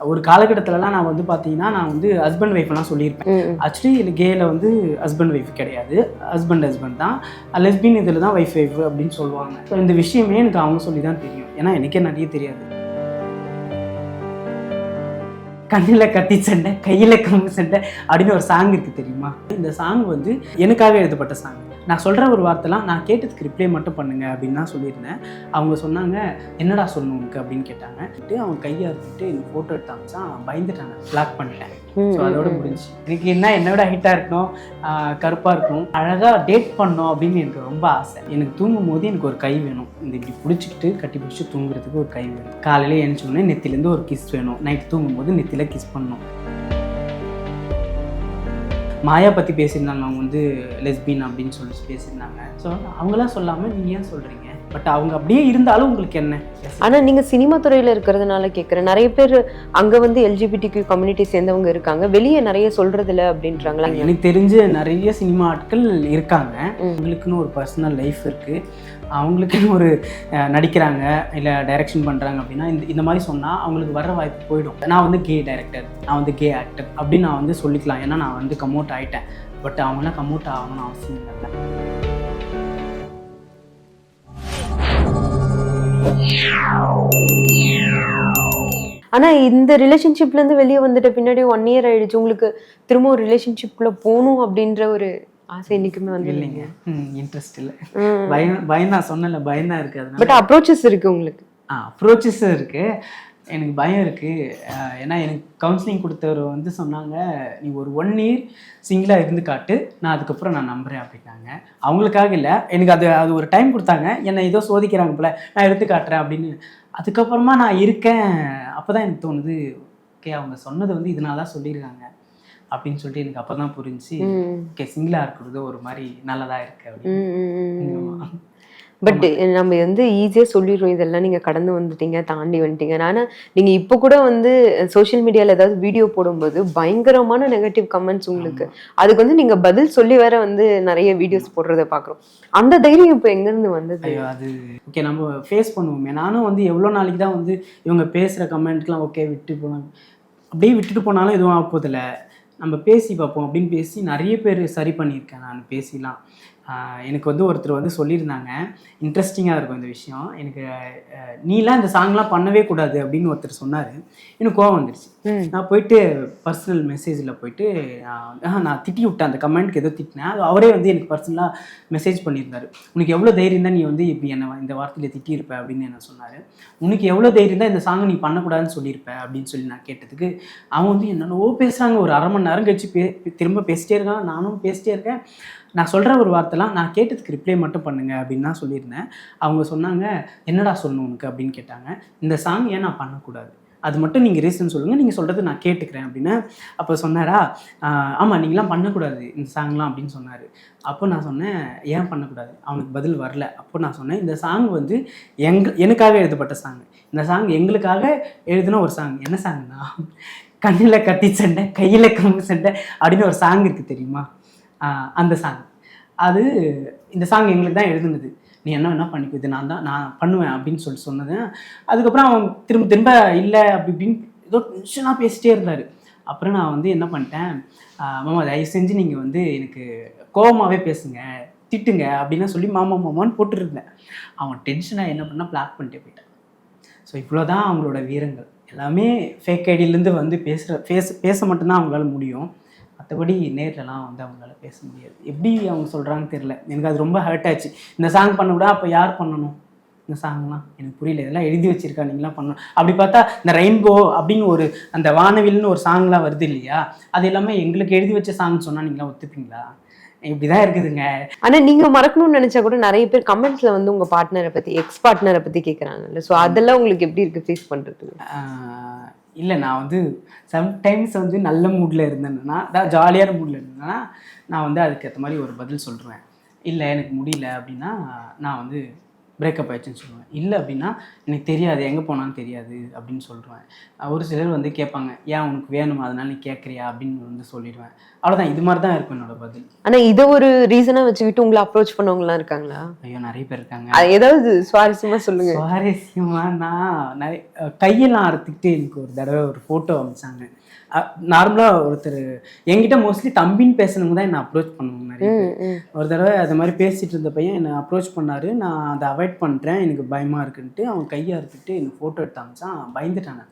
ஒரு காலகட்டத்திலலாம் நான் வந்து பார்த்தீங்கன்னா நான் வந்து ஹஸ்பண்ட் ஒய்ஃப்லாம் சொல்லியிருப்பேன். ஆக்சுவலி கேல வந்து ஹஸ்பண்ட் ஒய்ஃப் கிடையாது. ஹஸ்பண்ட் ஹஸ்பண்ட் தான். லெஸ்பின் இதில் தான் ஒய்ஃப் ஒய்ஃப் அப்படின்னு சொல்லுவாங்க. ஸோ இந்த விஷயமே எனக்கு அவங்க சொல்லி தான் தெரியும். ஏன்னா எனக்கே நிறைய தெரியாது. கண்ணில் கத்தி சண்டை கையில் கம்பு சண்டை அப்படின்னு ஒரு சாங் இருக்குது தெரியுமா? இந்த சாங் வந்து எனக்காக எழுதப்பட்ட சாங் நான் சொல்கிற ஒரு வார்த்தைலாம் நான் கேட்டதுக்கு ரிப்ளை மட்டும் பண்ணுங்க அப்படின்னு தான் சொல்லியிருந்தேன். அவங்க சொன்னாங்க என்னடா சொல்லணும் உனக்கு? அப்படின்னு கேட்டாங்க. அவங்க கையை அறுத்துட்டு எனக்கு ஃபோட்டோ எடுத்தாங்க பயந்துட்டாங்க பிளாக் பண்ணிட்டேன். ஸோ அதோட. முடிஞ்சு எனக்கு என்ன என்னோட ஹிட்டாக இருக்கணும் கருப்பாக இருக்கணும். அழகாக டேட் பண்ணணும் அப்படின்னு எனக்கு ரொம்ப ஆசை. எனக்கு தூங்கும் போது எனக்கு ஒரு கை வேணும். இந்த இப்படி பிடிச்சிக்கிட்டு கட்டி பிடிச்சி தூங்குறதுக்கு ஒரு கை வேணும். காலையில் எழுந்தோடனே நெத்திலேருந்து ஒரு கிஸ் வேணும். நைட் தூங்கும் போது நெத்தியில் கிஸ் பண்ணணும். மாயா பற்றி பேசியிருந்தாங்க. அவங்க வந்து லெஸ்பின் அப்படின்னு சொல்லி பேசியிருந்தாங்க. ஸோ அவங்களாம் சொல்லாமல் நீங்கள் ஏன் சொல்கிறீங்க பட் அவங்க அப்படியே இருந்தாலும் உங்களுக்கு என்ன? ஆனா நீங்க சினிமா துறையில இருக்கிறதுனால கேக்குறேன். நிறைய பேர் அங்க வந்து எல்ஜிபிடிக்கு கம்யூனிட்டி சேர்ந்தவங்க இருக்காங்க. வெளியே நிறைய சொல்றது இல்ல அப்படின்றாங்களா எனக்கு தெரிஞ்ச நிறைய சினிமா ஆட்கள் இருக்காங்க. ம். அவங்களுக்குன்னு ஒரு பர்சனல் லைஃப் இருக்குது அவங்களுக்குன்னு ஒரு நடிக்கிறாங்க. இல்லை டைரக்ஷன் பண்ணுறாங்க அப்படின்னா இந்த இந்த மாதிரி சொன்னால் அவங்களுக்கு வர வாய்ப்பு போயிடும். நான் வந்து கே டைரக்டர் நான் வந்து கே ஆக்டர் அப்படின்னு நான் வந்து சொல்லிக்கலாம். ஏன்னா நான் வந்து கம்அவுட் ஆகிட்டேன் பட் அவங்களாம் கம்அவுட் ஆகணும்னு அவசியம் இல்லை. ஆனா இந்த ரிலேஷன்ஷிப்ல இருந்து வெளியே வந்துட்ட பின்னாடி ஒன் இயர் ஆயிடுச்சு. உங்களுக்கு திரும்ப ஒரு ரிலேஷன்ஷிப்குள்ள போகணும் அப்படின்ற ஒரு ஆசை இன்னைக்குமே வந்து இல்லைங்க? இன்ட்ரெஸ்ட் இல்லை. பயம் பயம் தான் சொன்னல பயம் தான் இருக்குது பட் அப்ரோச்சஸ் இருக்கு உங்களுக்கு. அப்ரோச்சஸும் இருக்குது எனக்கு பயம் இருக்குது ஏன்னா எனக்கு கவுன்சிலிங் கொடுத்தவர் வந்து சொன்னாங்க நீ ஒரு ஒன் இயர் சிங்கிளாக இருந்து காட்டு. நான் அதுக்கப்புறம் நான் நம்புகிறேன் அப்படின்னாங்க. அவங்களுக்காக இல்லை எனக்கு அது அது ஒரு டைம் கொடுத்தாங்க. என்னை ஏதோ சோதிக்கிறாங்க போல நான் எடுத்து காட்டுறேன் அப்படின்னு. அதுக்கப்புறமா நான் இருக்கேன். அப்போ தான் எனக்கு தோணுது ஓகே அவங்க சொன்னது வந்து இதனால தான் சொல்லியிருக்காங்க அப்படின்னு சொல்லிட்டு எனக்கு அப்போ தான் புரிஞ்சு. ஓகே சிங்கிளாக இருக்கிறது ஒரு மாதிரி நல்லதாக இருக்குது அப்படின்னு. பட் நம்ம வந்து ஈஸியா சொல்லிடுறோம். இதெல்லாம் நீங்க கடந்து வந்துட்டீங்க தாண்டி வந்துட்டீங்க ஆனா நீங்க இப்ப கூட வந்து சோஷியல் மீடியால ஏதாவது வீடியோ போடும்போது பயங்கரமான நெகட்டிவ் கமெண்ட்ஸ் உங்களுக்கு. அதுக்கு வந்து நீங்க பதில் சொல்லி வேற வந்து நிறைய வீடியோஸ் போடுறத பாக்குறோம் அந்த தைரியம் இப்ப எங்க இருந்து வந்தது அது ஓகே நம்ம ஃபேஸ் பண்ணுவோமே. நானும் வந்து எவ்வளோ நாளைக்கு தான் வந்து இவங்க பேசுகிற கமெண்ட்லாம் ஓகே விட்டு போனாங்க. அப்படியே விட்டுட்டு போனாலும் எதுவும் ஆக போதில்ல நம்ம பேசி பார்ப்போம் அப்படின்னு பேசி நிறைய பேர் சரி பண்ணியிருக்கேன் நான் பேசிலாம். எனக்கு வந்து ஒருத்தர் வந்து சொல்லியிருந்தாங்க. இன்ட்ரெஸ்டிங்காக இருக்கும் இந்த விஷயம். எனக்கு நீலாம் இந்த சாங்லாம் பண்ணவே கூடாது அப்படின்னு ஒருத்தர் சொன்னார். எனக்கு கோவம் வந்துருச்சு. நான் போயிட்டு பர்சனல் மெசேஜில் போயிட்டு நான் திட்டி விட்டேன். அந்த கமெண்ட்க்கு ஏதோ திட்டினேன். அது அவரே வந்து எனக்கு பர்சனலாக மெசேஜ் பண்ணியிருந்தாரு. உனக்கு எவ்வளோ தைரியம் தான் நீ வந்து இப்படி என்ன இந்த வார்த்தையில் திட்டியிருப்ப? அப்படின்னு என்ன சொன்னார். உனக்கு எவ்வளோ தைரியம் தான் இந்த சாங்கை நீ பண்ணக்கூடாதுன்னு சொல்லியிருப்ப? அப்படின்னு சொல்லி நான் கேட்டதுக்கு அவன் வந்து என்னென்னவோ பேசுகிறாங்க ஒரு அரை மணி நேரம் கழிச்சு பே திரும்ப பேசிட்டே இருக்கான். நானும் பேசிட்டே இருக்கேன். நான் சொல்கிற ஒரு வார்த்தைலாம் நான் கேட்டதுக்கு ரிப்ளை மட்டும் பண்ணுங்க அப்படின்னு தான் சொல்லியிருந்தேன். அவங்க சொன்னாங்க என்னடா சொல்லணும் உனக்கு? அப்படின்னு கேட்டாங்க. இந்த சாங் ஏன் நான் பண்ணக்கூடாது? அது மட்டும் நீங்கள் ரீசன் சொல்லுங்கள் நீங்கள் சொல்கிறது நான் கேட்டுக்கிறேன் அப்படின்னு அப்போ சொன்னாரா ஆமாம் நீங்களாம் பண்ணக்கூடாது இந்த சாங்லாம் அப்படின்னு சொன்னார். அப்போ நான் சொன்னேன் ஏன் பண்ணக்கூடாது? அவனுக்கு பதில் வரல. அப்போ நான் சொன்னேன் இந்த சாங் வந்து எங் எனக்காக எழுதப்பட்ட சாங் இந்த சாங் எங்களுக்காக எழுதின ஒரு சாங் என்ன சாங்னா கண்ணில் கட்டி சண்டை கையில் கம்பு சண்டை அப்படின்னு ஒரு சாங் இருக்குது தெரியுமா? அந்த சாங் அது இந்த சாங் எங்களுக்கு தான் எழுதுனது. நீ என்ன என்ன பண்ணிக்கோ இது நான் தான் நான் பண்ணுவேன் அப்படின்னு சொல்லி சொன்னது. அதுக்கப்புறம் அவன் திரும்ப திரும்ப இல்லை அப்படி இப்படின்னு ஏதோ டென்ஷனாக பேசிட்டே இருந்தார். அப்புறம் நான் வந்து என்ன பண்ணிட்டேன் மாமா தயவு செஞ்சு நீங்கள் வந்து எனக்கு கோவமாகவே பேசுங்க திட்டுங்க அப்படின்னு சொல்லி மாமா மாமான்னு போட்டுருந்தேன். அவன் டென்ஷனாக என்ன பண்ணால் பிளாக் பண்ணிட்டே போயிட்டான். ஸோ இவ்வளோ தான் அவங்களோட வீரங்கள். எல்லாமே ஃபேக் ஐடியிலேருந்து வந்து பேசுகிற பேச பேச மட்டும்தான் அவங்களால முடியும். மற்றபடி நேர்லலாம் வந்து அவங்களால பேச முடியாது. எப்படி அவங்க சொல்கிறாங்கன்னு தெரில எனக்கு அது ரொம்ப ஹர்ட் ஆச்சு. இந்த சாங் பண்ணக்கூடாது அப்போ யார் பண்ணணும்? இந்த சாங்லாம் எனக்கு புரியல. இதெல்லாம் எழுதி வச்சிருக்கா நீங்களாம் பண்ணணும். அப்படி பார்த்தா இந்த ரெயின்போ அப்படின்னு ஒரு அந்த வானவில்னு ஒரு சாங்லாம் வருது இல்லையா? அது எல்லாமே எங்களுக்கு எழுதி வச்ச சாங் சொன்னால் நீங்களாம் ஒத்துப்பீங்களா? இப்படி தான் இருக்குதுங்க. ஆனா நீங்க மறக்கணும்னு நினைச்சா கூட நிறைய பேர் கமெண்ட்ஸ்ல வந்து உங்க பார்ட்னரை பத்தி எக்ஸ் பார்ட்னரை பத்தி கேக்குறாங்கல்ல. சோ அதெல்லாம் உங்களுக்கு எப்படி இருக்கு ஃபேஸ் பண்றது இல்லை நான் வந்து சம்டைம்ஸ் வந்து நல்ல மூடில் இருந்தேன்னா அதாவது ஜாலியான மூடில் இருந்தேன்னா நான் வந்து அதுக்கேற்ற மாதிரி ஒரு பதில் சொல்கிறேன் இல்லை எனக்கு முடியல அப்படின்னா நான் வந்து பிரேக்கப் ஆயிடுச்சுன்னு சொல்லுவேன். இல்லை அப்படின்னா எனக்கு தெரியாது எங்கே போனாலும் தெரியாது அப்படின்னு சொல்லிடுவேன் அஹ் ஒரு சிலர் வந்து கேட்பாங்க ஏன் உனக்கு வேணுமா? அதனால நீ கேட்குறியா? அப்படின்னு வந்து சொல்லிடுவேன். அவ்வளோதான் இது மாதிரி தான் இருக்கும் என்னோட பதில். ஆனா இதை ஒரு ரீசனா வச்சுக்கிட்டு உங்களை அப்ரோச் பண்ணவங்கலாம் இருக்காங்களா? ஐயோ நிறைய பேர் இருக்காங்க. ஏதாவது சுவாரஸ்யமா சொல்லுங்க. சுவாரஸ்யமா நான் நிறைய கையெல்லாம் அறுத்துக்கிட்டு எனக்கு ஒரு தடவை ஒரு ஃபோட்டோ அமிச்சாங்க. நார்மலாக ஒருத்தர் என்கிட்ட மோஸ்ட்லி தம்பின்னு பேசுனவங்க தான் என்னை அப்ரோச் பண்ணுவாங்க நிறைய. ஒரு தடவை அது மாதிரி பேசிட்டு இருந்த பையன் என்னை அப்ரோச் பண்ணாரு. நான் அதை அவாய்ட் பண்ணுறேன் எனக்கு பயமா இருக்குன்ட்டு அவன் கையை அறுத்துட்டு எனக்கு ஃபோட்டோ எடுத்து அமிச்சான். பயந்துட்டான்.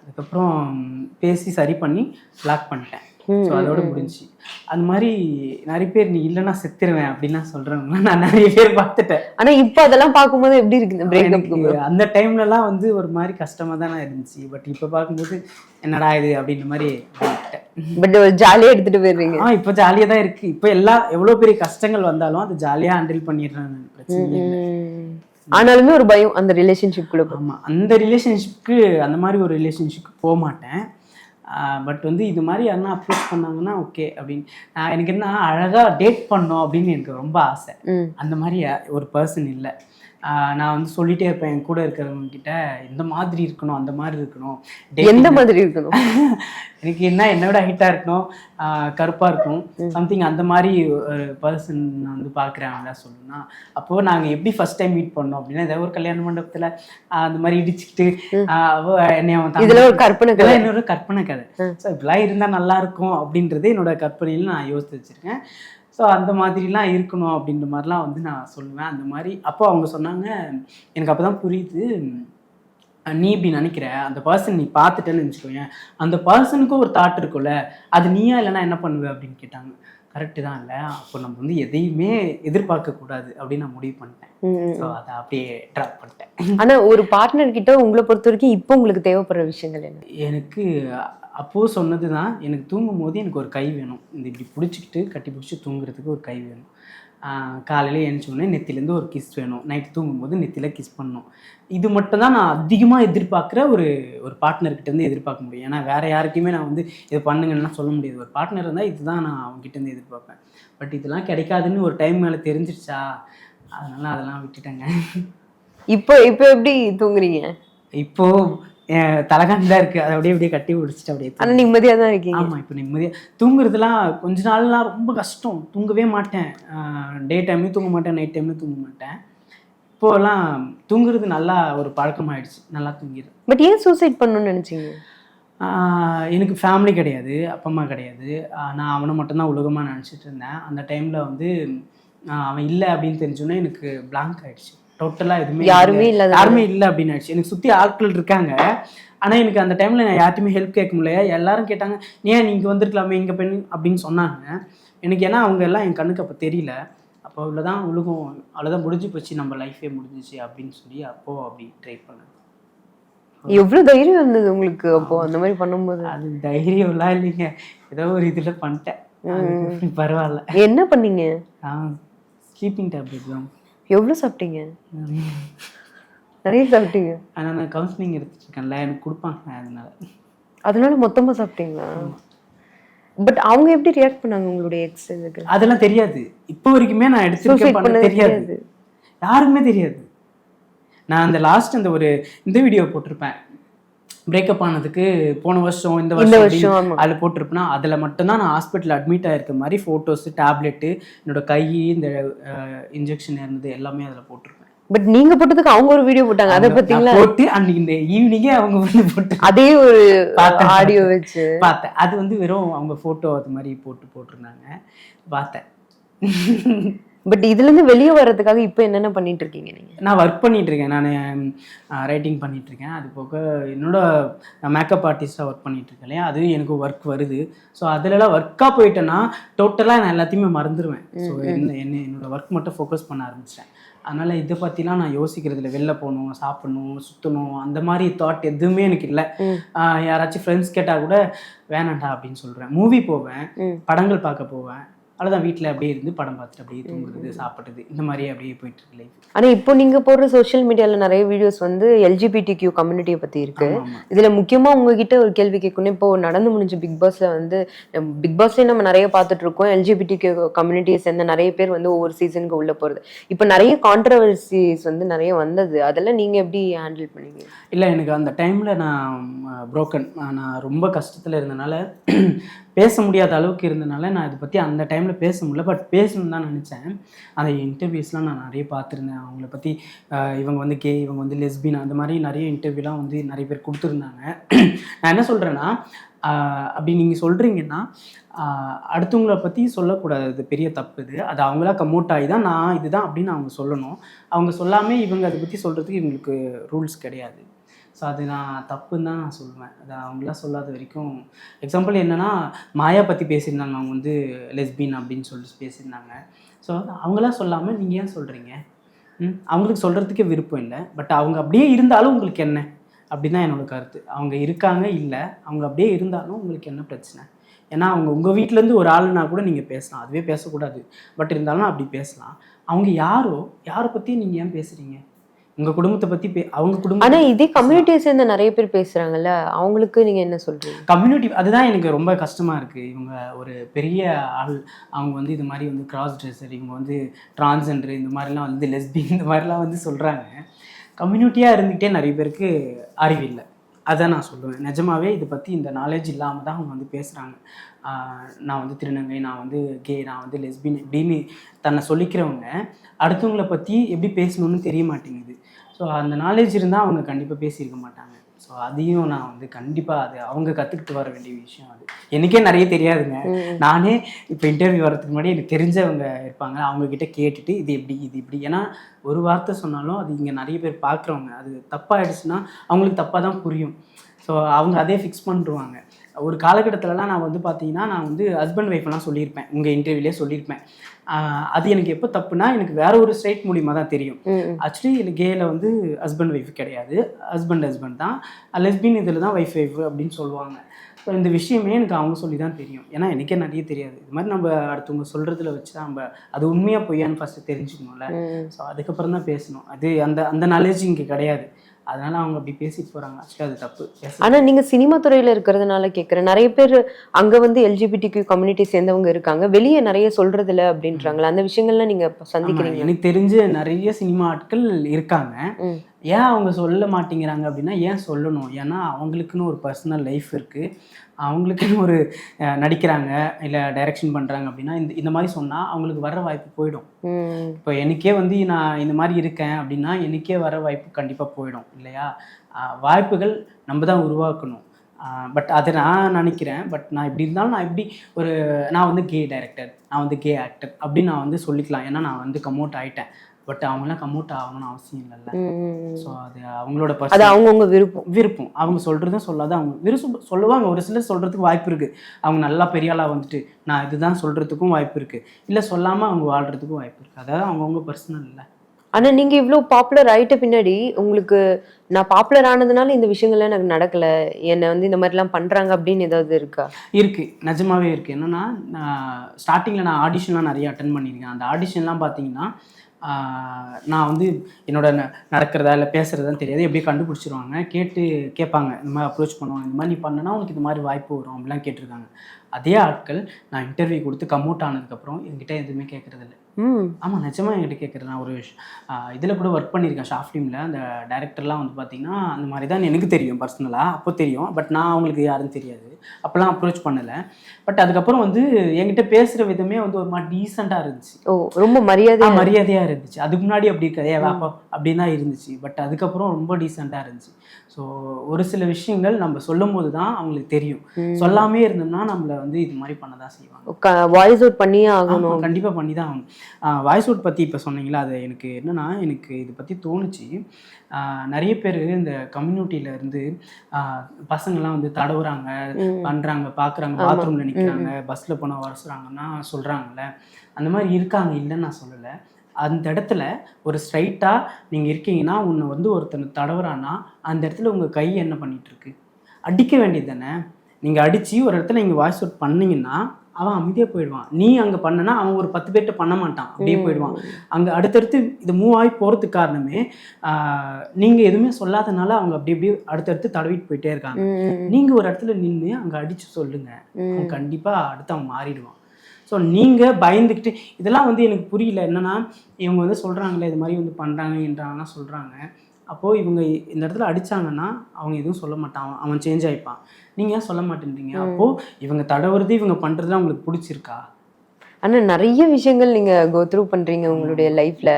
அதுக்கப்புறம் பேசி சரி பண்ணி லாக் பண்ணிட்டேன். ஸோ அதோட முடிஞ்சுச்சு அந்த மாதிரி நிறைய பேர் நீ இல்லைன்னா செத்துருவேன் அப்படின்லாம் சொல்றவங்க நான் நிறைய பேர் பார்த்துட்டேன் ஆனா இப்ப அதெல்லாம் பார்க்கும்போது எப்படி இருக்கு? அந்த டைம்லலாம் வந்து ஒரு மாதிரி கஷ்டமா தானே இருந்துச்சு. பட் இப்போ பார்க்கும்போது என்னடா இது அப்படின்ற மாதிரி. பட் ஜாலியா எடுத்துட்டு போயிடுறீங்க. ஆ இப்போ ஜாலியாக தான் இருக்கு. இப்போ எல்லா எவ்வளோ பெரிய கஷ்டங்கள் வந்தாலும் அது ஜாலியாக ஹேண்டில் பண்ணிடுறேன். பிரச்சனை. ஆனாலுமே ஒரு பயம் அந்த ரிலேஷன்ஷிப் போய். ஆமாம் அந்த ரிலேஷன்ஷிப்க்கு அந்த மாதிரி ஒரு ரிலேஷன்ஷிப்க்கு போக மாட்டேன் பட் வந்து இது மாதிரி யாருன்னா அப்ரோச் பண்ணாங்கன்னா ஓகே அப்படின்னு. நான் எனக்கு என்ன அழகாக டேட் பண்ணோம் அப்படின்னு எனக்கு ரொம்ப ஆசை. அந்த மாதிரி ஒரு பர்சன் இல்லை. நான் வந்து சொல்லிட்டே இருப்பேன் என் கூட இருக்கிறவங்க கிட்ட இந்த மாதிரி இருக்கணும் அந்த மாதிரி இருக்கணும். எந்த மாதிரி இருக்கணும்? எனக்கு என்ன என்னோட ஹைட்டாக இருக்கணும் கருப்பா இருக்கணும் சம்திங் அந்த மாதிரி ஒரு பர்சன் நான் வந்து பார்க்குறேன் அதான் சொல்லணும்னா அப்போது நாங்கள் எப்படி ஃபர்ஸ்ட் டைம் மீட் பண்ணோம் அப்படின்னா ஏதாவது ஒரு கல்யாண மண்டபத்தில் அந்த மாதிரி இடிச்சுக்கிட்டு என்னை இதுல ஒரு கற்பனை கதை. என்னோட கற்பனை கதை. ஸோ இப்படிலாம் இருந்தால் நல்லா இருக்கும் அப்படின்றது என்னோட கற்பனையில் நான் யோசித்து வச்சிருக்கேன். ஸோ அந்த மாதிரிலாம் இருக்கணும் அப்படின்ற மாதிரிலாம் வந்து நான் சொல்லுவேன். அந்த மாதிரி அப்போ அவங்க சொன்னாங்க எனக்கு அப்போ தான் புரியுது. நீ இப்படி நினைக்கிற அந்த பர்சன் நீ பார்த்துட்டேன்னு வச்சுக்கோயேன். அந்த பர்சனுக்கும் ஒரு தாட் இருக்கும்ல அது நீயா இல்லைன்னா என்ன பண்ணுவ அப்படின்னு கேட்டாங்க. கரெக்டு தான் இல்லை. அப்போ நம்ம வந்து எதையுமே எதிர்பார்க்க கூடாது அப்படின்னு நான் முடிவு பண்ணிட்டேன். ஸோ அதை அப்படியே ட்ராப் பண்ணிட்டேன். ஆனா ஒரு பார்ட்னர் கிட்ட உங்களை பொறுத்த வரைக்கும் இப்போ உங்களுக்கு தேவைப்படுற விஷயங்கள் என்ன? எனக்கு அப்போது சொன்னது தான் எனக்கு தூங்கும் போது எனக்கு ஒரு கை வேணும். இந்த இப்படி பிடிச்சிக்கிட்டு கட்டி பிடிச்சி தூங்குறதுக்கு ஒரு கை வேணும். காலையில் எழுந்தோடனே நெத்திலேருந்து ஒரு கிஸ் வேணும். நைட்டு தூங்கும்போது நெத்தியில் கிஸ் பண்ணணும். இது மட்டும் தான் நான் அதிகமாக எதிர்பார்க்குற ஒரு ஒரு பார்ட்னர்கிட்டேருந்து எதிர்பார்க்க முடியும். ஏன்னா வேறு யாருக்குமே நான் வந்து இது பண்ணுங்கன்னுலாம் சொல்ல முடியாது. ஒரு பார்ட்னர் இருந்தால் இதுதான் நான் அவங்ககிட்டேருந்து எதிர்பார்ப்பேன். பட் இதெல்லாம் கிடைக்காதுன்னு ஒரு டைம் மேலே தெரிஞ்சிருச்சா? அதனால் அதெல்லாம் விட்டுட்டேங்க. இப்போ இப்போ எப்படி தூங்குறீங்க? இப்போ தலைகாணி தான் இருக்குது அதை அப்படியே அப்படியே கட்டி பிடிச்சிட்டு அப்படியே ஆனா நிம்மதியா தான் இருக்கீங்க. ஆமாம் இப்போ நிம்மதியாக தூங்குறதுலாம் கொஞ்ச நாள்லாம் ரொம்ப கஷ்டம். தூங்கவே மாட்டேன். டே டைம்லேயும் தூங்க மாட்டேன் நைட் டைம்லேயும் தூங்க மாட்டேன். இப்போலாம் தூங்குறது நல்லா ஒரு பழக்கமாயிடுச்சு. நல்லா தூங்கிடுறேன் பட் ஏன் சூசைட் பண்ணணும்னு நினைச்சீங்க? எனக்கு ஃபேமிலி கிடையாது. அப்பா அம்மா கிடையாது. நான் அவனை மட்டும்தான் உலகமாக நினச்சிட்டு இருந்தேன். அந்த டைமில் வந்து அவன் இல்லை அப்படின்னு தெரிஞ்சோன்னே எனக்கு blank ஆயிடுச்சு. டோட்டலாக எதுவுமே யாருமே இல்லை. யாருமே இல்லை அப்படின்னு ஆயிடுச்சு எனக்கு சுற்றி ஆட்கள் இருக்காங்க. ஆனால் எனக்கு அந்த டைமில் நான் யார்ட்டையுமே ஹெல்ப் கேட்க முடியல. எல்லாரும் கேட்டாங்க ஏன் நீங்கள் வந்திருக்கலாமே? இங்கே பெண் அப்படின்னு சொன்னாங்க. எனக்கு ஏன்னா அவங்க எல்லாம் என் கண்ணுக்கு அப்போ தெரியல. அப்போ அவ்வளோதான் உலகம் அவ்வளோதான் முடிஞ்சு போச்சு. நம்ம லைஃபே முடிஞ்சிச்சு அப்படின்னு சொல்லி அப்போது அப்படி ட்ரை பண்ணேன். எவ்வளவு தைரியம் இருந்தது உங்களுக்கு அப்போ அந்த மாதிரி பண்ணும்போது? அது தைரியம்லாம் இல்லைங்க. ஏதோ ஒரு இதில் பண்ணிட்டேன். பரவாயில்ல. என்ன பண்ணீங்க? நான் ஸ்லீப்பிங் டேப்லெட் தான். எவ்வளவு சாப்பிட்டீங்க? நிறைய சாப்பிட்டீங்க. ஆனால் நான் கவுன்சிலிங் எடுத்துட்டு இருக்கேன்ல எனக்கு கொடுப்பாங்க அதனால. அதனால மொத்தமா சாப்பிட்டீங்களா? பட் அவங்க எப்படி ரியாக்ட் பண்ணாங்க உங்களுடைய எக்ஸ் இதுக்கு? அதெல்லாம் தெரியாது. இப்போ வரைக்குமே நான் எடுத்துருக்கேன் தெரியாது. யாருக்குமே தெரியாது. நான் அந்த லாஸ்ட் அந்த ஒரு இந்த வீடியோ போட்டிருப்பேன். பிரேக்கப் ஆனதுக்கு போன வருஷம் இந்த வருஷம். அதில் போட்டிருப்பேன்னா அதில் மட்டும்தான் நான் ஹாஸ்பிட்டல் அட்மிட் ஆயிருக்க மாதிரி ஃபோட்டோஸு டேப்லெட்டு என்னோட கை இந்த இன்ஜெக்ஷன் இருந்தது எல்லாமே அதில் போட்டிருப்பேன். பட் நீங்க போட்டதுக்கு அவங்க ஒரு வீடியோ போட்டாங்க அதை பாத்தீங்களா போட்டு அன்னைக்கு இந்த ஈவினிங்கே அவங்க வந்து போட்டு அதே ஒரு ஆடியோ வச்சு. பார்த்தேன். அது வந்து வெறும் அவங்க ஃபோட்டோ அது மாதிரி போட்டு போட்டிருந்தாங்க. பார்த்தேன். பட் இதுல இருந்து வெளியே வர்றதுக்காக இப்போ என்னென்ன பண்ணிட்டு இருக்கீங்க நீங்க? நான் ஒர்க் பண்ணிட்டு இருக்கேன் நான் ரைட்டிங் பண்ணிட்டு இருக்கேன் அது போக என்னோட மேக்கப் ஆர்டிஸ்டாக ஒர்க் பண்ணிட்டு இருக்கேன் இல்லையா? அது எனக்கு ஒர்க் வருது. ஸோ அதுலலாம் ஒர்க்காக போயிட்டேன்னா டோட்டலாக நான் எல்லாத்தையுமே மறந்துடுவேன் ஸோ என்ன என்ன என்னோட ஒர்க் மட்டும் ஃபோக்கஸ் பண்ண ஆரம்பிச்சிட்டேன். அதனால் இதை பற்றிலாம் நான் யோசிக்கிறது இல்லை வெளில போகணும் சாப்பிடணும் சுற்றணும் அந்த மாதிரி தாட் எதுவுமே எனக்கு இல்லை. யாராச்சும் ஃப்ரெண்ட்ஸ் கேட்டால் கூட வேணாண்டா அப்படின்னு சொல்கிறேன் மூவி போவேன். படங்கள் பார்க்க போவேன். அவ்வளோதான் வீட்டில் அப்படியே இருந்து படம் பார்த்துட்டு அப்படியே தூங்குறது சாப்பிட்றது இந்த மாதிரி அப்படியே போயிட்டு இருக்கு லைஃப் ஆனா இப்போ நீங்க போடுற சோஷியல் மீடியால நிறைய வீடியோஸ் வந்து எல்ஜிபிடி கியூ கம்யூனிட்டியை பத்தி இருக்கு. இதுல முக்கியமா உங்ககிட்ட ஒரு கேள்வி கேட்கணும். இப்போ நடந்து முடிஞ்ச பிக் பாஸ்ல வந்து பிக் பாஸ்லயே நம்ம நிறைய பார்த்துட்டு இருக்கோம். எல்ஜிபிடி கம்யூனிட்டியை சேர்ந்த நிறைய பேர் வந்து ஒவ்வொரு சீசனுக்கு உள்ள போறது. இப்போ நிறைய கான்ட்ரவர்சிஸ் வந்து நிறைய வந்தது. அதெல்லாம் நீங்க எப்படி ஹேண்டில் பண்ணீங்க? இல்லை எனக்கு அந்த டைமில் நான் புரோக்கன் நான் ரொம்ப கஷ்டத்தில் இருந்தனால பேச முடியாத அளவுக்கு இருந்தனால நான் இதை பற்றி அந்த டைமில் பேச முடியல. பட் பேசணும்னு தான் நினச்சேன். அந்த இன்டர்வியூஸ்லாம் நான் நிறைய பார்த்துருந்தேன். அவங்கள பற்றி இவங்க வந்து கே இவங்க வந்து லெஸ்பின் அந்த மாதிரி நிறைய இன்டர்வியூலாம் வந்து நிறைய பேர் கொடுத்துருந்தாங்க. நான் என்ன சொல்கிறேன்னா அப்படி நீங்கள் சொல்கிறீங்கன்னா அடுத்தவங்கள பற்றி சொல்லக்கூடாது. அது பெரிய தப்பு இது. அது அவங்களா கமோட் ஆகி தான் நான் இதுதான் அப்படின்னு அவங்க சொல்லணும். அவங்க சொல்லாமல் இவங்க அதை பற்றி சொல்கிறதுக்கு இவங்களுக்கு ரூல்ஸ் கிடையாது. ஸோ அது நான் தப்புன்னு தான் நான் சொல்லுவேன் அது அவங்களாம் சொல்லாத வரைக்கும். எக்ஸாம்பிள் என்னென்னா மாயா பற்றி பேசியிருந்தாங்க. அவங்க வந்து லெஸ்பின் அப்படின்னு சொல்லிட்டு பேசியிருந்தாங்க. ஸோ அவங்களாம் சொல்லாமல் நீங்கள் ஏன் சொல்கிறீங்க ம்? அவங்களுக்கு சொல்கிறதுக்கே விருப்பம் இல்லை. பட் அவங்க அப்படியே இருந்தாலும் உங்களுக்கு என்ன? அப்படின்னு தான் என்னோட கருத்து. அவங்க இருக்காங்க இல்லை. அவங்க அப்படியே இருந்தாலும் உங்களுக்கு என்ன பிரச்சனை? ஏன்னா அவங்க உங்கள் வீட்டிலேருந்து ஒரு ஆளுனா கூட நீங்கள் பேசலாம். அதுவே பேசக்கூடாது. பட் இருந்தாலும் அப்படி பேசலாம். அவங்க யாரோ யாரை பற்றியும் நீங்கள் ஏன் பேசுகிறீங்க உங்கள் குடும்பத்தை பற்றி பே அவங்க குடும்பம் ஆனா இதே கம்யூனிட்டியை சேர்ந்த நிறைய பேர் பேசுறாங்கல்ல அவங்களுக்கு நீங்க என்ன சொல்றீங்க? கம்யூனிட்டி அதுதான் எனக்கு ரொம்ப கஷ்டமாக இருக்குது இவங்க ஒரு பெரிய ஆள் அவங்க வந்து இது மாதிரி வந்து கிராஸ் ட்ரெஸ்ஸர் இவங்க வந்து டிரான்ஸ்ஜெண்டர் இந்த மாதிரிலாம் வந்து லெஸ்பின் இந்த மாதிரிலாம் வந்து சொல்கிறாங்க கம்யூனிட்டியாக இருந்துக்கிட்டே நிறைய பேருக்கு அறிவில்லை அதான் நான் சொல்லுவேன். நிஜமாவே இதை பற்றி இந்த நாலேஜ் இல்லாமல் தான் அவங்க வந்து பேசுகிறாங்க நான் வந்து திருநங்கை நான் வந்து கே நான் வந்து லெஸ்பின் இப்படின்னு தன்னை சொல்லிக்கிறவங்க அடுத்தவங்கள பற்றி எப்படி பேசணும்னு தெரிய மாட்டேங்குது. ஸோ அந்த நாலேஜ் இருந்தால் அவங்க கண்டிப்பாக பேசியிருக்க மாட்டாங்க. ஸோ அதையும் நான் வந்து கண்டிப்பாக அது அவங்க கற்றுக்கிட்டு வர வேண்டிய விஷயம் அது. எனக்கே நிறைய தெரியாதுங்க. நானே இப்போ இன்டர்வியூ வரதுக்கு முன்னாடி எனக்கு தெரிஞ்சவங்க இருப்பாங்க. அவங்க கிட்ட கேட்டுட்டு இது எப்படி இது இப்படி. ஏன்னா ஒரு வார்த்தை சொன்னாலும் அது இங்கே நிறைய பேர் பார்க்குறவங்க அது தப்பாயிடுச்சுன்னா அவங்களுக்கு தப்பாக தான் புரியும். ஸோ அவங்க அதே ஃபிக்ஸ் பண்ணிருவாங்க ஒரு காலகட்டத்திலலாம் நான் வந்து பார்த்தீங்கன்னா நான் வந்து ஹஸ்பண்ட் ஒய்ஃப்லாம் சொல்லியிருப்பேன். உங்கள் இன்டர்வியூலேயே சொல்லியிருப்பேன். அது எனக்கு எப்போ தப்புனா எனக்கு வேற ஒரு ஸ்ட்ரைட் மூலியமாக தான் தெரியும். ஆக்சுவலி எனக்கு கேல வந்து ஹஸ்பண்ட் ஒய்ஃப் கிடையாது. ஹஸ்பண்ட் ஹஸ்பண்ட் தான். லெஸ்பின் இதில் தான் ஒய்ஃப் ஒய்ஃப் அப்படின்னு சொல்லுவாங்க. ஸோ இந்த விஷயமே எனக்கு அவங்க சொல்லி தான் தெரியும். ஏன்னா எனக்கே நிறைய தெரியாது. இது மாதிரி நம்ம அடுத்தவங்க சொல்கிறதுல வச்சு தான் நம்ம அது உண்மையாக பொய்யான்னு ஃபஸ்ட்டு தெரிஞ்சுக்கணும்ல. ஸோ அதுக்கப்புறம் தான் பேசணும். அது அந்த அந்த நாலேஜ் இங்கே கிடையாது. அதனால அவங்க அப்படி பேசிட்டு போகிறாங்க ஆக்சுவலி அது தப்பு. ஆனா நீங்க சினிமா துறையில இருக்கிறதுனால கேக்குறேன். நிறைய பேர் அங்க வந்து எல்ஜிபிடி கியூ கம்யூனிட்டி சேர்ந்தவங்க இருக்காங்க. வெளியே நிறைய சொல்றது இல்ல அப்படின்றாங்களா. அந்த விஷயங்கள்லாம் நீங்க சந்திக்கிறீங்க எனக்கு தெரிஞ்ச நிறைய சினிமா ஆட்கள் இருக்காங்க. ஏன் அவங்க சொல்ல மாட்டேங்கிறாங்க அப்படின்னா ஏன் சொல்லணும்? ஏன்னா அவங்களுக்குன்னு ஒரு பர்சனல் லைஃப் இருக்குது அவங்களுக்குன்னு ஒரு நடிக்கிறாங்க இல்லை டைரக்ஷன் பண்ணுறாங்க அப்படின்னா இந்த இந்த மாதிரி சொன்னால் அவங்களுக்கு வர வாய்ப்பு போயிடும். இப்போ எனக்கே வந்து நான் இந்த மாதிரி இருக்கேன் அப்படின்னா எனக்கே வர வாய்ப்பு கண்டிப்பாக போயிடும் இல்லையா? வாய்ப்புகள் நம்ம தான் உருவாக்கணும். பட் அதை நான் நினைக்கிறேன். பட் நான் இப்படி இருந்தாலும் நான் எப்படி ஒரு நான் வந்து கே டைரக்டர் நான் வந்து கே ஆக்டர் அப்படின்னு நான் வந்து சொல்லிக்கலாம். ஏன்னா நான் வந்து கமோட் ஆயிட்டேன். பட் அவங்களாம் கமோட் ஆகணும்னு அவசியம் இல்லைல்ல. ஸோ அது அவங்களோட அது அவங்கவுங்க விருப்பம். விருப்பம். அவங்க சொல்கிறதும் சொல்லாத. அவங்க விருப்பம் சொல்லுவாங்க. ஒரு சிலர் சொல்கிறதுக்கு வாய்ப்பு இருக்குது அவங்க நல்லா பெரிய ஆளாக வந்துட்டு நான் இதுதான் சொல்கிறதுக்கும் வாய்ப்பு இருக்குது இல்லை சொல்லாமல் அவங்க வாழ்கிறதுக்கும் வாய்ப்பு இருக்குது அதாவது அவங்கவுங்க பர்சனல் இல்லை. ஆனா நீங்க இவ்ளோ பாப்புலர் ஆயிட்ட பின்னாடி உங்களுக்கு நான் பாப்புலர் ஆனதுனால இந்த விஷயங்கள்லாம் எனக்கு நடக்கல. என்னை வந்து இந்த மாதிரி எல்லாம் பண்றாங்க அப்படின்னு ஏதாவது இருக்கா? இருக்குது நிஜமாவே இருக்குது என்னென்னா நான் ஸ்டார்டிங்கில் நான் ஆடிஷன்லாம் நிறைய அட்டன் பண்ணியிருக்கேன். அந்த ஆடிஷன்லாம் பார்த்தீங்கன்னா நான் வந்து என்னோட ந- நடக்கிறதா இல்லை பேசுகிறதா தெரியாது. எப்படியே கண்டுபிடிச்சிருவாங்க. கேட்டு கேட்பாங்க. இந்த மாதிரி அப்ரோச் பண்ணுவாங்க. இந்த மாதிரி நீ பண்ணனா உனக்கு இந்த மாதிரி வாய்ப்பு வரும் அப்படிலாம் கேட்டிருக்காங்க. அதே ஆட்கள் நான் இன்டர்வியூ கொடுத்து கம்அவுட் ஆனதுக்கப்புறம் என்கிட்ட எதுவுமே கேட்குறதில்ல. ஆமாம் நிஜமாக என்கிட்ட கேட்குறேன் நான் ஒரு இதில் கூட ஒர்க் பண்ணியிருக்கேன் ஷார்ட் ஃபிலிமில் அந்த டேரக்டர்லாம் வந்து பார்த்தீங்கன்னா அந்த மாதிரி தான் எனக்கு தெரியும் பர்சனலாக அப்போ தெரியும். பட் நான் அவங்களுக்கு யாருன்னு தெரியாது. அப்போல்லாம் அப்ரோச் பண்ணலை. பட் அதுக்கப்புறம் வந்து என்கிட்ட பேசுகிற விதமே வந்து ஒரு மாதிரி டீசெண்டாக இருந்துச்சு. ஓ ரொம்ப மரியாதை மரியாதையாக இருந்துச்சு. அதுக்கு முன்னாடி அப்படி இருக்காது. ஏ வாப்பா அப்படின்னு தான் இருந்துச்சு. பட் அதுக்கப்புறம் ரொம்ப டீசெண்டாக இருந்துச்சு. ஸோ ஒரு சில விஷயங்கள் நம்ம சொல்லும் போது தான் அவங்களுக்கு தெரியும். சொல்லாமே இருந்தோம்னா நம்மளை வந்து இது மாதிரி பண்ண தான் செய்வாங்க வாய்ஸ் அவுட் பண்ணியே ஆகணும். கண்டிப்பாக பண்ணி தான் ஆகணும். வாய்ஸ் அவுட் பற்றி இப்போ சொன்னீங்களா? அது எனக்கு என்னன்னா எனக்கு இது பற்றி தோணுச்சு. ஆஹ் நிறைய பேர் இந்த கம்யூனிட்டியில இருந்து ஆஹ் பசங்கெல்லாம் வந்து தடவுறாங்க. பண்ணுறாங்க பார்க்குறாங்க. பாத்ரூமில் நிற்கிறாங்க பஸ்ஸில் போனால் வரசுறாங்கன்னா சொல்கிறாங்கல்ல அந்த மாதிரி இருக்காங்க இல்லைன்னு நான் சொல்லலை. அந்த இடத்துல ஒரு ஸ்ட்ரைட்டாக நீங்கள் இருக்கீங்கன்னா உன்னை வந்து ஒருத்தனை தடவுறான்னா அந்த இடத்துல உங்கள் கை என்ன பண்ணிட்டு இருக்கு? அடிக்க வேண்டியது தானே? நீங்கள் அடித்து ஒரு இடத்துல நீங்கள் வாய்ஸ் அவுட் பண்ணீங்கன்னா அவன் அமைதியாக போயிடுவான். நீ அங்கே பண்ணனா அவன் ஒரு பத்து பேர்கிட்ட பண்ண மாட்டான். அப்படியே போயிடுவான். அங்கே அடுத்தடுத்து இது மூவ் ஆகி போகிறதுக்கு காரணமே நீங்கள் எதுவுமே சொல்லாதனால அவங்க அப்படி அப்படியே அடுத்தடுத்து தடவிட்டு போயிட்டே இருக்காங்க. நீங்கள் ஒரு இடத்துல நின்று அங்கே அடித்து சொல்லுங்க. அவன் கண்டிப்பாக அடுத்து அவன் மாறிடுவான். ஸோ நீங்கள் பயந்துக்கிட்டு இதெல்லாம் வந்து எனக்கு புரியல. என்னன்னா இவங்க வந்து சொல்கிறாங்களே இது மாதிரி வந்து பண்ணுறாங்கன்றாங்கன்னா சொல்கிறாங்க அப்போது இவங்க இந்த இடத்துல அடிச்சாங்கன்னா அவங்க எதுவும் சொல்ல மாட்டான். அவன் சேஞ்ச் ஆகிப்பான் நீங்கள் ஏன் சொல்ல மாட்டேன்றீங்க? அப்போது இவங்க தடவுறது இவங்க பண்ணுறது அவங்களுக்கு பிடிச்சிருக்கா? ஆனா நிறைய விஷயங்கள் நீங்க கோ த்ரூ பண்றீங்க உங்களுடைய லைஃப்ல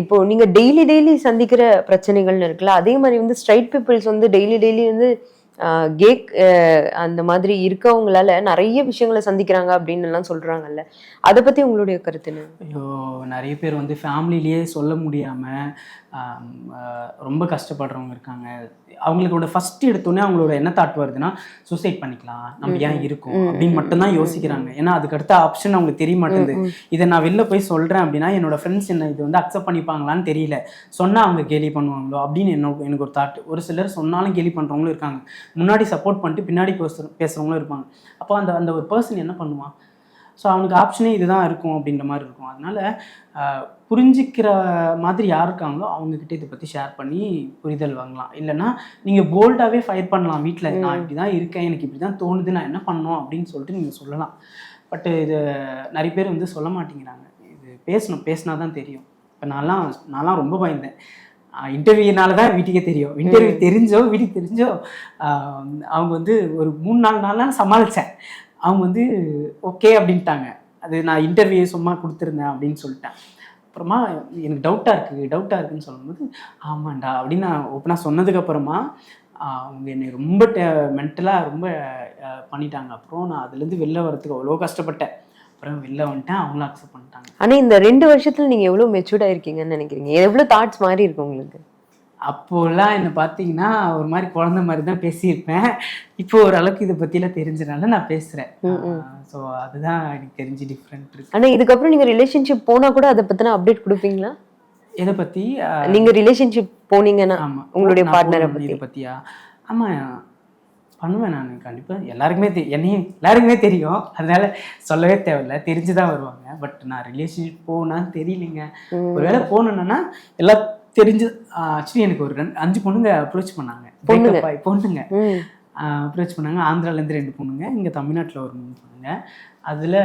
இப்போ நீங்க டெய்லி டெய்லி சந்திக்கிற பிரச்சனைகள்னு இருக்குல்ல அதே மாதிரி வந்து ஸ்ட்ரைட் பீப்புள்ஸ் வந்து டெய்லி டெய்லி வந்து கேக் அந்த மாதிரி இருக்கவங்களால நிறைய விஷயங்களை சந்திக்கிறாங்க அப்படின்னு எல்லாம் சொல்றாங்கல்ல. அதை பத்தி உங்களுடைய கருத்து என்ன? ஐயோ நிறைய பேர் வந்து ஃபேமிலிலேயே சொல்ல முடியாமல் ரொம்ப கஷ்டப்படுறவங்க இருக்காங்க. அவங்களோட ஃபர்ஸ்ட் எடுத்தோடனே அவங்களோட என்ன தாட் வருதுன்னா சூசைட் பண்ணிக்கலாம். நம்ம ஏன் இருக்கோம்? அப்படின்னு மட்டும்தான் யோசிக்கிறாங்க. ஏன்னா அதுக்கு அடுத்த ஆப்ஷன் அவங்களுக்கு தெரிய மாட்டேங்குது. இதை நான் வெளில போய் சொல்கிறேன் அப்படின்னா என்னோட ஃப்ரெண்ட்ஸ் என்ன இது வந்து அக்செப்ட் பண்ணிப்பாங்களான்னு தெரியல. சொன்னால் அவங்க கேலி பண்ணுவாங்களோ அப்படின்னு என்னோட எனக்கு ஒரு தாட் ஒரு சிலர் சொன்னாலும் கேலி பண்ணுறவங்களும் இருக்காங்க. முன்னாடி சப்போர்ட் பண்ணிட்டு பின்னாடி பேசுகிறவங்களும் இருப்பாங்க. அப்போ அந்த அந்த ஒரு பர்சன் என்ன பண்ணுவான்? ஸோ அவனுக்கு ஆப்ஷனே இதுதான் இருக்கும் அப்படின்ற மாதிரி இருக்கும். அதனால புரிஞ்சிக்கிற மாதிரி யார் இருக்காங்களோ அவங்கக்கிட்ட இதை பற்றி ஷேர் பண்ணி புரிதல் வாங்கலாம். இல்லைன்னா நீங்கள் போல்டாகவே ஃபயர் பண்ணலாம். வீட்டில் நான் இப்படி தான் இருக்கேன் எனக்கு இப்படி தான் தோணுது நான் என்ன பண்ணணும் அப்படின்னு சொல்லிட்டு நீங்கள் சொல்லலாம். பட் இது நிறைய பேர் வந்து சொல்ல மாட்டேங்கிறாங்க. இது பேசணும். பேசினா தான் தெரியும். இப்போ நான்லாம் நான்லாம் ரொம்ப பயந்தேன். இன்டர்வியூனால தான் வீட்டுக்கே தெரியும். இன்டர்வியூ தெரிஞ்சோ வீட்டுக்கு தெரிஞ்சோ அவங்க வந்து ஒரு மூணு நாலு நாள்லாம் சமாளித்தேன் அவங்க வந்து ஓகே அப்படின்ட்டாங்க. அது நான் இன்டர்வியூ சும்மா கொடுத்துருந்தேன் அப்படின்னு சொல்லிட்டேன். அப்புறமா எனக்கு டவுட்டாக இருக்குது டவுட்டாக இருக்குதுன்னு சொல்லும்போது ஆமாண்டா அப்படின்னு நான் ஓப்பனாக சொன்னதுக்கப்புறமா அவங்க என்னை ரொம்ப மென்டலாக ரொம்ப பண்ணிட்டாங்க. அப்புறம் நான் அதுலேருந்து வெளில வரத்துக்கு அவ்வளோ கஷ்டப்பட்டேன். அப்புறம் வெளில வந்துட்டேன். அவங்களும் அக்செப்ட் பண்ணிட்டாங்க. ஆனால் இந்த ரெண்டு வருஷத்தில் நீங்கள் எவ்வளோ மெச்சூர்டாக இருக்கீங்கன்னு நினைக்கிறீங்க? எவ்வளோ தாட்ஸ் மாதிரி இருக்கு உங்களுக்கு? அப்போல்லாம் என்னை பார்த்தீங்கன்னா ஒரு மாதிரி குழந்தை மாதிரி தான் பேசியிருப்பேன். இப்போ ஓரளவுக்கு இதை பற்றிலாம் தெரிஞ்சனால நான் பேசுகிறேன் ஸோ அதுதான் எனக்கு தெரிஞ்சு டிஃப்ரெண்ட் இருக்கு. ஆனா இதுக்கப்புறம் நீங்க ரிலேஷன்ஷிப் போனா கூட அதை பத்தின அப்டேட் கொடுப்பீங்களா? இதை பற்றி நீங்க ரிலேஷன்ஷிப் போனீங்கன்னா ஆமாம் உங்களுடைய partner-அ பத்தி. இதை பற்றியா ஆமாம் பண்ணுவேன் நான் கண்டிப்பாக எல்லாருக்குமே தெ என்னையும் எல்லாருக்குமே தெரியும். அதனால சொல்லவே தேவையில்ல. தெரிஞ்சு தான் வருவாங்க. பட் நான் ரிலேஷன்ஷிப் போனான்னு தெரியலைங்க. ஒருவேளை போகணுன்னா எல்லாம் தெரிஞ்சு ஆக்சுவலி எனக்கு ஒரு ரெண்டு அஞ்சு பொண்ணுங்க அப்ரோச் பண்ணாங்க. பொண்ணுங்க? அப்ரோச் பண்ணாங்க. ஆந்திராலேருந்து ரெண்டு பொண்ணுங்க இங்கே தமிழ்நாட்டில் ஒரு மூணு பொண்ணுங்க. அதில்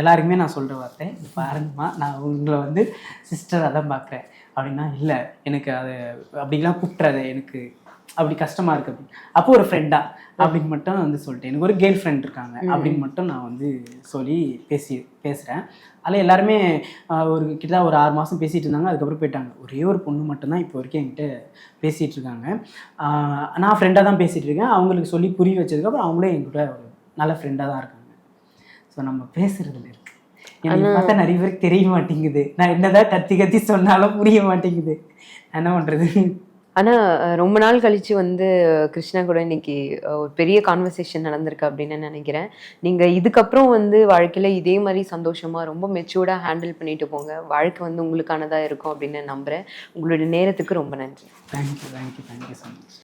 எல்லாருக்குமே நான் சொல்கிற வார்த்தை "இங்க பாருங்கம்மா நான் உங்களை வந்து சிஸ்டராக தான் பார்க்குறேன் அப்படின்னா இல்லை எனக்கு அது அப்படிலாம் கூப்பிட்றாது எனக்கு அப்படி கஷ்டமாக இருக்குது அப்படி. அப்போ ஒரு ஃப்ரெண்டா அப்படின்னு மட்டும் வந்து சொல்லிட்டேன். எனக்கு ஒரு கேர்ள் ஃப்ரெண்ட் இருக்காங்க அப்படின்னு மட்டும் நான் வந்து சொல்லி பேசி பேசுகிறேன் அதில் எல்லாருமே ஒரு கிட்ட ஒரு ஆறு மாதம் பேசிகிட்டு இருந்தாங்க. அதுக்கப்புறம் போயிட்டாங்க. ஒரே ஒரு பொண்ணு மட்டும்தான் இப்போ வரைக்கும் என்கிட்ட பேசிகிட்டு இருக்காங்க. ஆஹ், நான் ஃப்ரெண்டாக தான் பேசிகிட்டு இருக்கேன். அவங்களுக்கு சொல்லி புரிய வச்சதுக்கப்புறம் அவங்களே என்கிட்ட ஒரு நல்ல ஃப்ரெண்டாக தான் இருக்காங்க. ஸோ நம்ம பேசுறதுல இருக்கு. என்னை பார்த்தா நிறைய பேருக்கு தெரிய மாட்டேங்குது. நான் என்னதான் கத்தி கத்தி சொன்னாலும் புரிய மாட்டேங்குது. என்ன பண்ணுறது ஆனால் ரொம்ப நாள் கழிச்சு வந்து கிருஷ்ணா கூட இன்னைக்கு ஒரு பெரிய கான்வர்சேஷன் நடந்திருக்கு அப்படின்னு நினைக்கிறேன். நீங்கள் இதுக்கப்புறம் வந்து வாழ்க்கையில் இதே மாதிரி சந்தோஷமாக ரொம்ப மெச்சூர்டாக ஹேண்டில் பண்ணிட்டு போங்க. வாழ்க்கை வந்து உங்களுக்கானதாக இருக்கும் அப்படின்னு நம்புகிறேன் உங்களுடைய நேரத்துக்கு ரொம்ப நன்றி. Thank you thank you thank you so much